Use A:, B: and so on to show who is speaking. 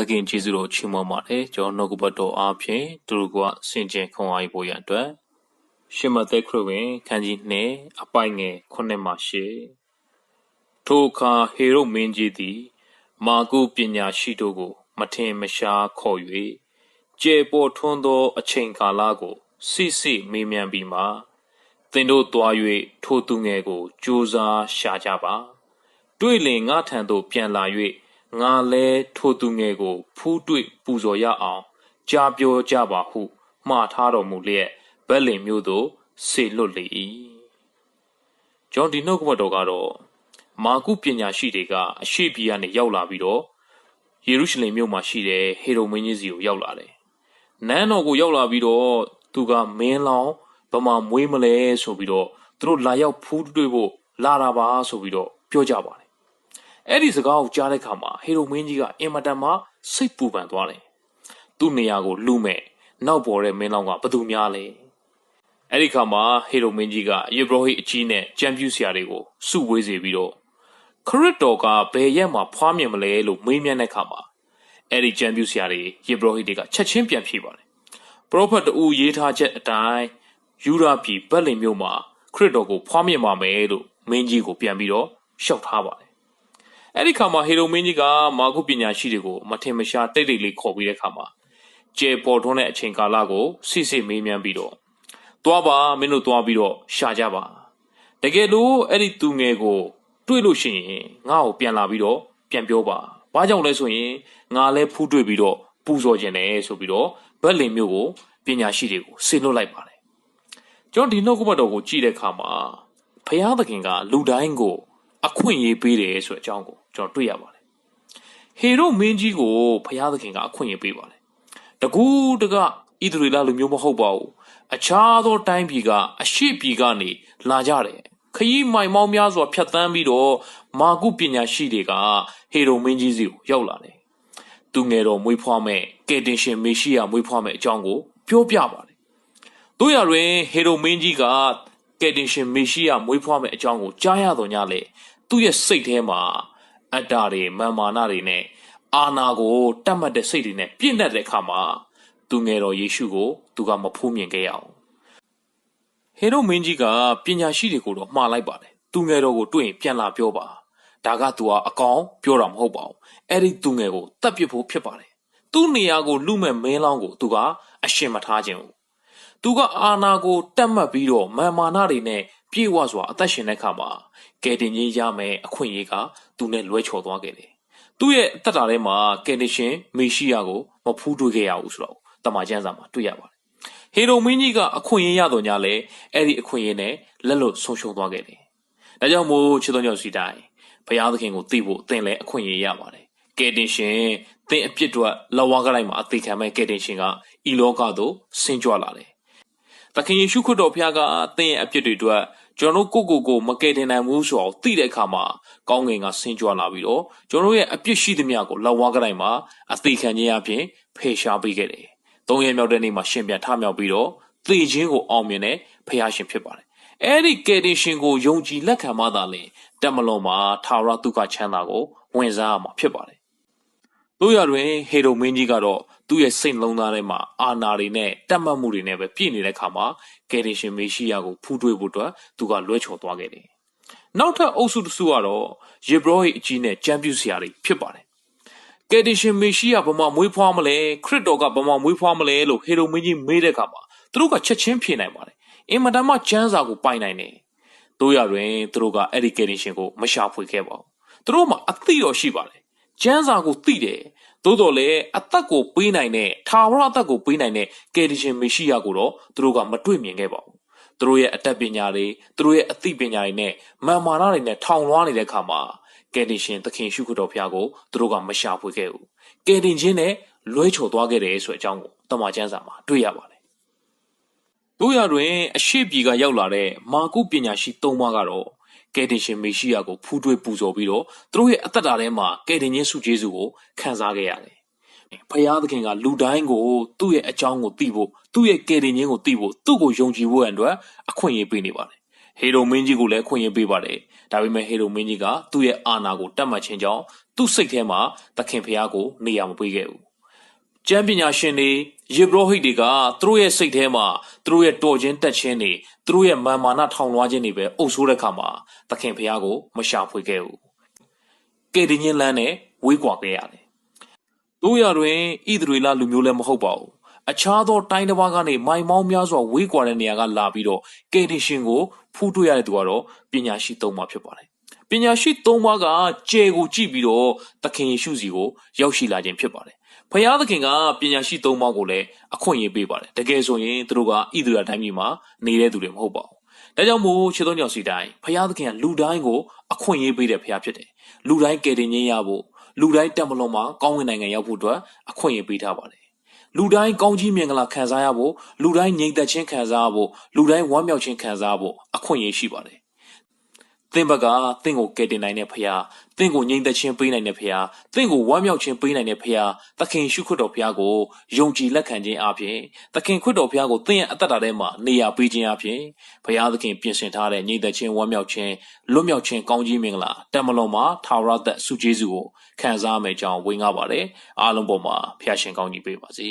A: သခင်ကျေးဇူးတော်ချီးမွမ်းပါတယ်ကျွန်တော်နှုတ်ကပတ်တော်အားဖြင့်သူတို့ကစင်ကြင်ခွန်အားဖို့ရန်အတွက်ရှမသက်ခရစ်ဝင်ခန်းကြီးနှင့်အပိုင်ငယ်9မှ10ထိုအခါဟေရုမင်းကြီးသည် မာကုပညာရှိတို့ကို မထင်မရှားခေါ်၍ကျေပေါ်ထွန်းသော အချိန်ကာလကိုစိစိမေးမြန်းပြီးမှသင်တို့တွား၍ထိုသူငယ်ကိုကြိုးစားရှာကြပါ တွေ့လင်ငါထံသို့ပြန်လာ၍ ငါလဲထိုသူငယ်ကို ဖူးတွေ့ပူဇော်ရအောင်ကြားပြောကြပါဟု မှားထားတော်မူလျက်ဗက်လင်မြို့သို့ဆေလွတ်လေ၏ဂျွန်ဒီနှုတ်ကပတ်တော်ကတော့မာကုပညာရှိတွေကအရှိပြည်ကနေရောက်လာပြီးတော့ယေရုရှလင်မြို့မှာရှိတဲ့ဟေရိုမင်းကြီးစီကိုရောက်လာတယ်နန်းတော်ကိုရောက်လာပြီးတော့သူကမင်းလောင်ဗမာမွေးမလဲဆိုပြီးတော့သူတို့လာရောက်ဖူးတွေ့ဖို့လာတာပါဆိုပြီးတော့ပြောကြပါတယ် အဲ့ဒီစကားကိုကြားတဲ့အခါမှာဟေရိုမင်းကြီးကအင်မတန်မှစိတ်ပူပန်သွားတယ်သူ့နေရာကိုလူမဲ့နောက်ပေါ်တဲ့မင်းလောင်ကဘသူများလဲအဲ့ဒီခါမှာဟေရိုမင်းကြီးကယေဘရဟိအကြီးနဲ့ကြံပြူဆရာတွေကိုစုဝေးစေပြီးတော့ခရစ်တော်ကဘယ်ရက်မှာဖွားမြင်မလဲလို့မေးမြန်းတဲ့အခါမှာအဲ့ဒီကြံပြူဆရာတွေယေဘရဟိတွေကချက်ချင်းပြန်ဖြေပါတယ်ပရောဖက်တူရေးထားချက်အတိုင်းယူရာပြည်ဗက်လင်မြို့မှာခရစ်တော်ကိုဖွားမြင်ပါမယ်လို့မင်းကြီးကိုပြန်ပြီးတော့ရှောက်ထားပါတယ် အဲ့ဒီခါမှာဟေရိုမင်းကြီးကမာကုပညာရှိတွေကိုမထင်မရှားတိတ်တိတ်လေးခေါ်ပြီးတဲ့ခါမှာကျေပေါ်ထွန်းတဲ့အချိန်ကာလကိုစိစိမေးမြန်းပြီးတော့သွားပါမင်းတို့သွားပြီးတော့ရှာကြပါတကယ်လို့အဲ့ဒီသူငယ်ကိုတွေ့လို့ရှိရင်ငါ့ကိုပြန်လာပြီးတော့ပြန်ပြောပါဘာကြောင့်လဲဆိုရင်ငါလည်းဖူးတွေ့ပြီးတော့ပူဇော်ခြင်းတယ်ဆိုပြီးတော့ဗက်လင်မျိုးကိုပညာရှိတွေကိုဆင်လွတ်လိုက်ပါတယ်ကျွန်တော်ဒီနှုတ်ကပတ်တော်ကိုကြည့်တဲ့အခါမှာဘုရားသခင်ကလူတိုင်းကို အခွင့်အရေးပေးတယ်ဆိုတဲ့အကြောင်းကိုကျွန်တော်တွေ့ရပါတယ်ဟေရုမင်းကြီးကိုဘုရားသခင်ကအခွင့်အရေးပေးပါတယ်တကူးတကဣသရေလလူမျိုးမဟုတ်ပါဘူးအခြားသောတိုင်းပြည်ကအရှိပြည်ကနေလာကြတယ်ခရီးမိုင်မောင်းများစွာဖြတ်တန်းပြီးတော့မာကုပညာရှိတွေကဟေရုမင်းကြီးစီကိုရောက်လာတယ်သူငယ်တော်မွေးဖွားမဲ့ကယ်တင်ရှင်မေရှိယမွေးဖွားမဲ့အကြောင်းကိုပြောပြပါတယ်တို့ရတွင်ဟေရုမင်းကြီးက ကယ်တင်ရှင်မေရှိယမွေးဖွားမဲ့အကြောင်းကိုကြားရတော့ညလေသူ့ရဲ့စိတ်ထဲမှာအတ္တတွေမာမာနတွေနဲ့အာနာကိုတတ်မှတ်တဲ့စိတ်တွေနဲ့ပြည့်တဲ့အခါမှာသူငယ်တော်ယေရှုကိုသူကမဖူးမြင်ခဲ့ရအောင်ဟေရုမင်းကြီးကပညာရှိတွေကိုတော့မှားလိုက်ပါတယ်သူငယ်တော်ကိုတွေ့ရင်ပြန်လာပြောပါဒါကသူကအကောင်ပြောတာမဟုတ်ပါဘူးအဲ့ဒီသူငယ်ကိုတတ်ပြဖို့ဖြစ်ပါတယ်သူ့နေရာကိုလူမဲ့မင်းလောင်းကိုသူကအရှင်မထားခြင်းဘူး သူကအာနာကိုတတ်မှတ်ပြီးတော့မာမာနတွေနဲ့ပြေဝစွာအသက်ရှင်တဲ့အခါမှာကယ်တင်ကြီးရမယ်အခွင့်အရေးကသူနဲ့လွဲချော်သွားခဲ့တယ်။သူ့ရဲ့အသက်တာထဲမှာကယ်တင်ရှင်မေရှိယကိုမဖူးတွေ့ခဲ့ရဘူးဆိုတော့တမန်ကျမ်းစာမှာတွေ့ရပါတယ်။ဟေရိုမင်းကြီးကအခွင့်အရေးရတော့ညာလဲအဲ့ဒီအခွင့်အရေးနဲ့လက်လွတ်ဆုံးရှုံးသွားခဲ့တယ်။ဒါကြောင့်မို့ချစ်တော်ညောင်စီတိုင်းဘုရားသခင်ကိုသိဖို့သင်လည်းအခွင့်အရေးရပါတယ်။ကယ်တင်ရှင်သင်အပြစ်တွေလဝါကလိုက်မှာအသေးခံမဲ့ကယ်တင်ရှင်ကဤလောကသို့ဆင်းကြွလာတယ်။ သခင်ယေရှုခရစ်တော်ဖခင်ကသင်ရဲ့အပြစ်တွေအတွက်ကျွန်တော်တို့ကိုကိုကိုမကယ်တင်နိုင်ဘူးဆိုတော့သိတဲ့အခါမှာကောင်းငင်ကဆင်းကြွလာပြီးတော့ကျွန်တော်တို့ရဲ့အပြစ်ရှိသမျှကိုလက်ဝါးကတိုင်းမှာအသေးခံခြင်းအပြင်ဖေရှားပေးခဲ့တယ်။သုံးရက်မြောက်တဲ့နေ့မှာရှင်ပြန်ထမြောက်ပြီးတော့သေခြင်းကိုအောင်မြင်တဲ့ဖခင်ရှင်ဖြစ်ပါတယ်။အဲဒီကယ်တင်ရှင်ကိုယုံကြည်လက်ခံမှသာလျှင်တမလွန်မှာထာဝရဒုက္ခချမ်းသာကိုဝင်စားရမှာဖြစ်ပါတယ်။ တို့ရတွင်ဟေရိုမင်းကြီးကတော့သူ့ရဲ့စိတ်လုံးသားထဲမှာအာနာတွေနဲ့တတ်မှတ်မှုတွေနဲ့ပဲပြည့်နေတဲ့ခါမှာကယ်တင်ရှင်မေရှိယကိုဖူးတွေ့ဖို့အတွက်သူကလွှဲချော်သွားခဲ့တယ်။နောက်ထပ်အုပ်စုတစ်စုကတော့ယေဘရဟိအကြီးနဲ့ကျမ်းပြုဆရာတွေဖြစ်ပါတယ်။ကယ်တင်ရှင်မေရှိယဘမမွေးဖွားမလဲခရစ်တော်ကဘမမွေးဖွားမလဲလို့ဟေရိုမင်းကြီးမေးတဲ့ခါမှာသူတို့ကချက်ချင်းဖြေနိုင်ပါတယ်။အင်မတန်မှကျမ်းစာကိုပိုင်နိုင်တယ်။တို့ရတွင်သူတို့ကအဲ့ဒီကယ်တင်ရှင်ကိုမရှာဖွေခဲ့ပါဘူး။သူတို့မှအသိတော်ရှိပါတယ်။ ကျမ်းစာကိုသိတယ်သို့တော်လည်းအသက်ကိုပေးနိုင်တဲ့ထာဝရအသက်ကိုပေးနိုင်တဲ့ကယ်တင်ရှင်မေရှိယကိုတော့သူတို့ကမတွေ့မြင်ခဲ့ပါဘူးသူတို့ရဲ့အတတ်ပညာတွေသူတို့ရဲ့အသိပညာတွေနဲ့မာမာနတွေနဲ့ထောင်လွှားနေတဲ့အခါမှာကယ်တင်ရှင်သခင်ရှုခတော်ဖျားကိုသူတို့ကမရှာဖွေခဲ့ဘူးကယ်တင်ခြင်းနဲ့လွဲချော်သွားခဲ့တယ်ဆိုတဲ့အကြောင်းကိုတမန်ကျမ်းစာမှာတွေ့ရပါတယ်တို့ရတွင်အရှိပြည်ကရောက်လာတဲ့မာကုပညာရှိ၃ပါးကတော့ ကယ်တင်ရှင်မေရှိယကိုဖူးထွေးပူဇော်ပြီးတော့သူတို့ရဲ့အသက်တာထဲမှာကယ်တင်ခြင်းဆုကျေးဇူးကိုခံစားခဲ့ရတယ်။ဖယားသခင်ကလူတိုင်းကိုသူ့ရဲ့အကြောင်းကိုသိဖို့သူ့ရဲ့ကယ်တင်ခြင်းကိုသိဖို့သူ့ကိုယုံကြည်ဖို့အတွက်အခွင့်အရေးပေးနေပါတယ်။ဟေရုံမင်းကြီးကိုလည်းခွင့်ရပေးပါတယ်ဒါပေမဲ့ဟေရုံမင်းကြီးကသူ့ရဲ့အာဏာကိုတတ်မှတ်ခြင်းကြောင့်သူ့စိတ်ထဲမှာသခင်ဖျားကိုနေရာမပေးခဲ့ဘူးကျမ်းပညာရှင်တွေ ယေဘရဟိတ်တွေကသူတို့ရဲ့စိတ်ထဲမှာသူတို့ရဲ့တော်ခြင်းတက်ခြင်းတွေသူတို့ရဲ့မာမာနထောင်လွှားခြင်းတွေပဲအုပ်ဆိုးတဲ့ခါမှာသခင်ဖျားကိုမရှာဖွေခဲ့ဘူးကယ်တင်ခြင်းလမ်းနဲ့ဝေးကွာခဲ့ရတယ်တို့ရတွင်ဣသရေလလူမျိုးလည်းမဟုတ်ပါဘူးအခြားသောတိုင်းတစ်ပါးကနေမိုင်မောင်းများစွာဝေးကွာတဲ့နေရာကလာပြီးတော့ကယ်တင်ရှင်ကိုဖူးတွေ့ရတဲ့သူကတော့ပညာရှိသုံးပါးဖြစ်ပါတယ်ပညာရှိသုံးပါးကကြယ်ကိုကြည့်ပြီးတော့သခင်ယေရှုစီကိုရောက်ရှိလာခြင်းဖြစ်ပါတယ် ဖယားသခင်ကပညာရှိသုံးပါးကိုလည်းအခွင့်အရေးပေးပါတယ်တကယ်ဆိုရင်သူတို့ကဣသရေလတိုင်းပြည်မှာနေတဲ့သူတွေမဟုတ်ပါဘူးဒါကြောင့်မို့ခြေသုံးကြောင်စီတိုင်းဖယားသခင်ကလူတိုင်းကိုအခွင့်အရေးပေးတဲ့ဖယားဖြစ်တယ်လူတိုင်းကယ်တင်ခြင်းရဖို့လူတိုင်းတက်မလုံးမှာကောင်းကင်နိုင်ငံရောက်ဖို့အတွက်အခွင့်အရေးပေးထားပါတယ်လူတိုင်းကောင်းကြီးမင်္ဂလာခံစားရဖို့လူတိုင်းငြိမ်သက်ခြင်းခံစားရဖို့လူတိုင်းဝမ်းမြောက်ခြင်းခံစားရဖို့အခွင့်အရေးရှိပါတယ် သင်ဘက်ကသင်ကိုကယ်တင်နိုင်တဲ့ဖခင်သင်ကိုငြိမ်သက်ခြင်းပေးနိုင်တဲ့ဖခင်သင်ကိုဝမ်းမြောက်ခြင်းပေးနိုင်တဲ့ဖခင်သခင်ရှုခွတ်တော်ဖခင်ကိုယုံကြည်လက်ခံခြင်းအပြင်သခင်ခွတ်တော်ဖခင်ကိုသင်ရဲ့အသက်တာထဲမှာနေရာပေးခြင်းအပြင်ဖခင်သခင်ပြင်ဆင်ထားတဲ့ငြိမ်သက်ခြင်းဝမ်းမြောက်ခြင်းလွတ်မြောက်ခြင်းကောင်းကြီးမင်္ဂလာတမလွန်မှာထာဝရသက်ဆုကျေးဇူးကိုခံစားမယ်ကြောင်းဝေငှပါတယ်အားလုံးပေါ်မှာဖခင်ရှင်ကောင်းကြီးပေးပါစေ